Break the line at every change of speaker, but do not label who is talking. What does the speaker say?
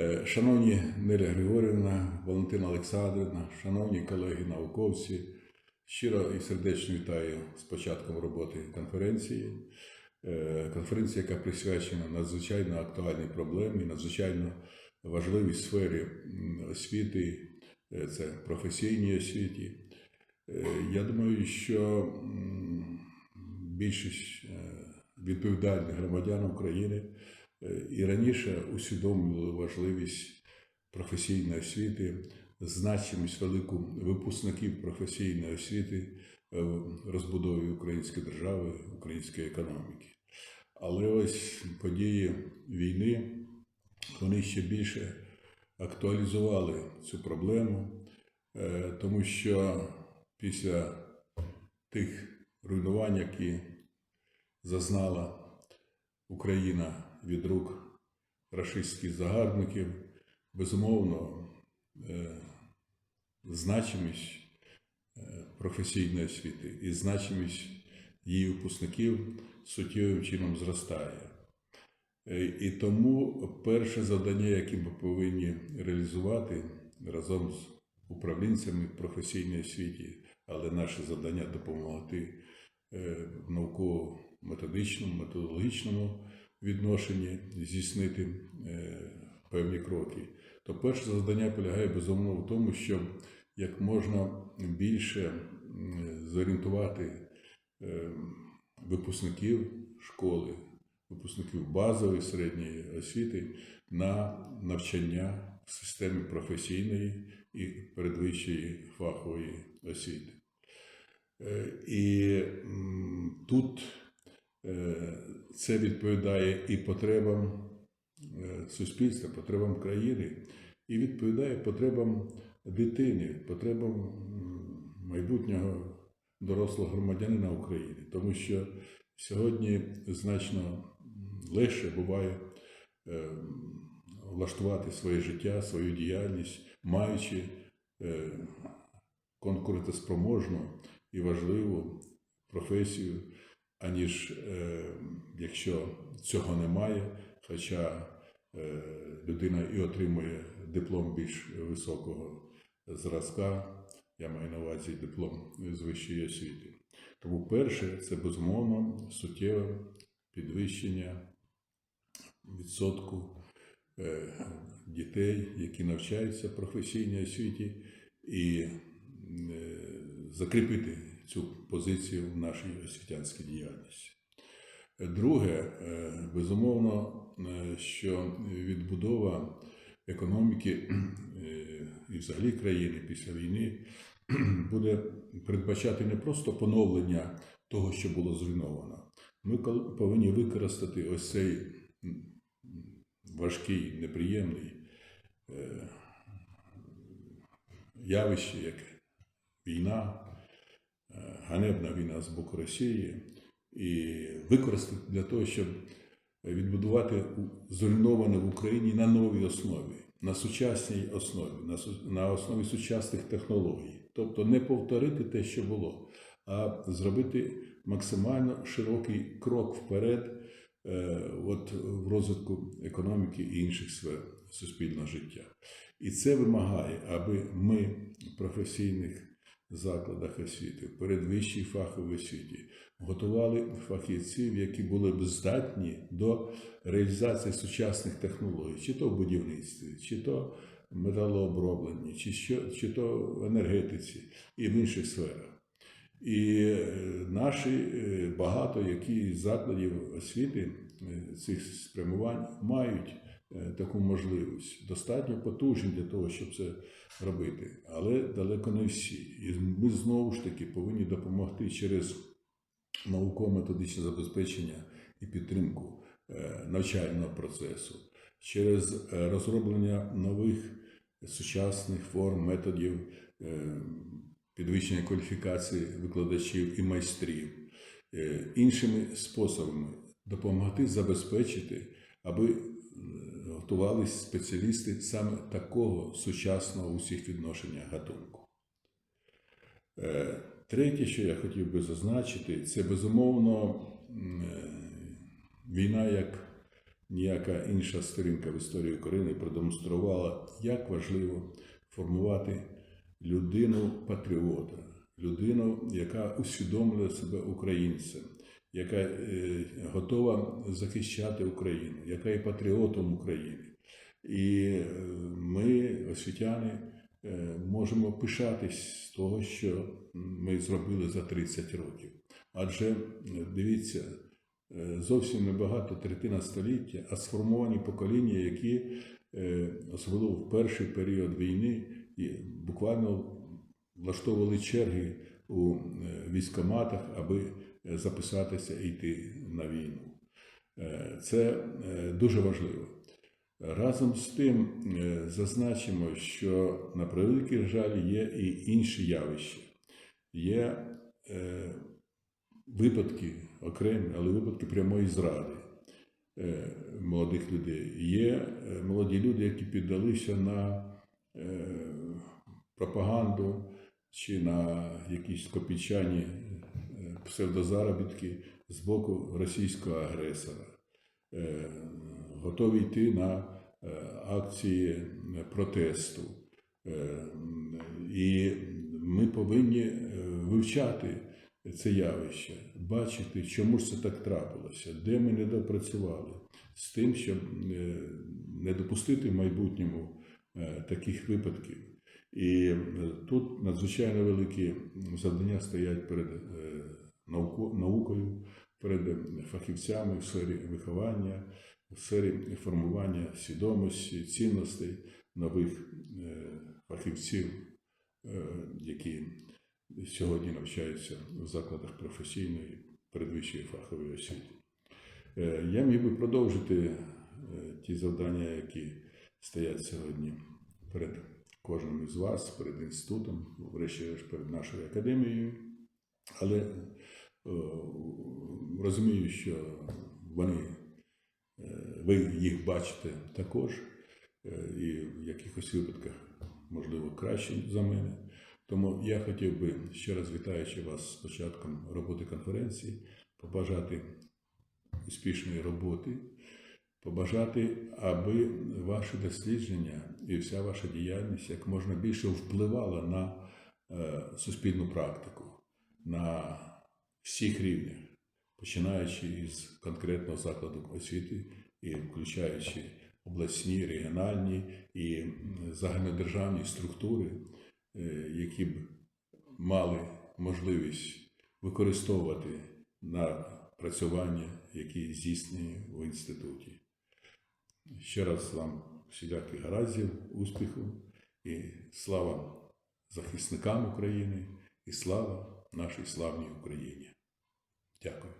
Е, Шановні Неля Григорівна, Валентина Олександрівна, шановні колеги науковці, щиро і сердечно вітаю з початком роботи конференції. Е, Конференція, яка присвячена надзвичайно актуальній проблемі, надзвичайно важливій сфері освіти, е, це професійній освіті. Я думаю, що більшість відповідальних громадян України і раніше усвідомлювали важливість професійної освіти, значимість велику випускників професійної освіти е, в розбудові української держави, української економіки. Але ось події війни вони ще більше актуалізували цю проблему, е, тому що після тих руйнувань, які зазнала Україна від рук рашистських загарбників, безумовно, е, значимість е, професійної освіти і значимість її випускників суттєвим чином зростає. Е, І тому перше завдання, яке ми повинні реалізувати разом з управлінцями професійної освіті, але наше завдання допомогти е, науково-методичному, методологічному відношенні здійснити е, певні кроки. То перше завдання полягає безумовно в тому, щоб як можна більше зорієнтувати е, випускників школи, випускників базової середньої освіти на навчання в системі професійної і передвищої фахової освіти. Е, І тут це відповідає і потребам е, суспільства, потребам країни, і відповідає потребам дитини, потребам майбутнього дорослого громадянина України. Тому що сьогодні значно легше буває е, влаштувати своє життя, свою діяльність, маючи е, конкурентоспроможну і важливу професію, аніж е, якщо цього немає, хоча е, людина і отримує диплом більш високого зразка, я маю на увазі диплом з вищої освіти. Тому перше це безумовно суттєве підвищення відсотку е, дітей, які навчаються в професійній освіті, і е, закріпити цю позицію в нашій освітянській діяльності. Друге, е, безумовно, е, що відбудова економіки е, і взагалі країни після війни буде передбачати не просто поновлення того, що було зруйновано. Ми повинні використати ось цей важкий, неприємний явище, як війна, ганебна війна з боку Росії, і використати для того, щоб відбудувати зруйноване в Україні на новій основі, на сучасній основі, на, основі сучасних технологій. Тобто не повторити те, що було, а зробити максимально широкий крок вперед е, от, в розвитку економіки і інших сфер суспільного життя. І це вимагає, аби ми професійних закладах освіти, в передвищій фаховій освіті готували фахівців, які були б здатні до реалізації сучасних технологій, чи то в будівництві, чи то в металообробленні, чи, що, чи то в енергетиці і в інших сферах. І е, наші е, багато які закладів освіти е, цих спрямувань мають таку можливість, достатньо потужні для того, щоб це робити, але далеко не всі. І ми знову ж таки повинні допомогти через науково-методичне забезпечення і підтримку е, навчального процесу, через е, розроблення нових сучасних форм, методів е, підвищення кваліфікації викладачів і майстрів, е, іншими способами допомогти забезпечити, аби е, спеціалісти саме такого сучасного у всіх відношеннях гатунку. Е, Третє, що я хотів би зазначити, це безумовно е, війна як ніяка інша сторінка в історії України продемонструвала, як важливо формувати людину-патріота, людину, яка усвідомлює себе українцем, яка е, готова захищати Україну, яка є патріотом України. І е, ми, освітяни, е, можемо пишатись з того, що ми зробили за 30 років. Адже дивіться, зовсім небагато третина століття, а сформовані покоління, які особливо в перший період війни буквально влаштовували черги у військоматах, аби записатися і йти на війну. Е, Це е, дуже важливо. Разом з тим е, зазначимо, що на превеликий жаль є і інші явища. Є е, випадки окремі, але випадки прямої зради е, молодих людей. Є е, молоді люди, які піддалися на е, пропаганду чи на якісь копійчані е, псевдозаробітки з боку російського агресора, е, готові йти на е, акції протесту. Е, І ми повинні вивчати це явище, бачити, чому ж це так трапилося, де ми не допрацювали, з тим, щоб не допустити в майбутньому таких випадків. І тут надзвичайно великі завдання стоять перед наукою, перед фахівцями в сфері виховання, в сфері формування свідомості, цінностей нових е, фахівців, е, які сьогодні навчаються в закладах професійної передвищої фахової освіти. Е, Я міг би продовжити ті завдання, які стоять сьогодні перед кожним із вас, перед інститутом, врешті-решт перед нашою академією. Але розумію, що вони, е, ви їх бачите також, е, і в якихось випадках, можливо, краще за мене. Тому я хотів би, ще раз вітаючи вас з початком роботи конференції, побажати успішної роботи, побажати, аби ваші дослідження і вся ваша діяльність як можна більше впливала на е, суспільну практику, на всіх рівнях, починаючи із конкретного закладу освіти і включаючи обласні, регіональні і загальнодержавні структури, е, які б мали можливість використовувати напрацювання, які здійснені в інституті. Ще раз вам всіляких гараздів, успіху і слава захисникам України і слава нашій славній Україні. Дякую.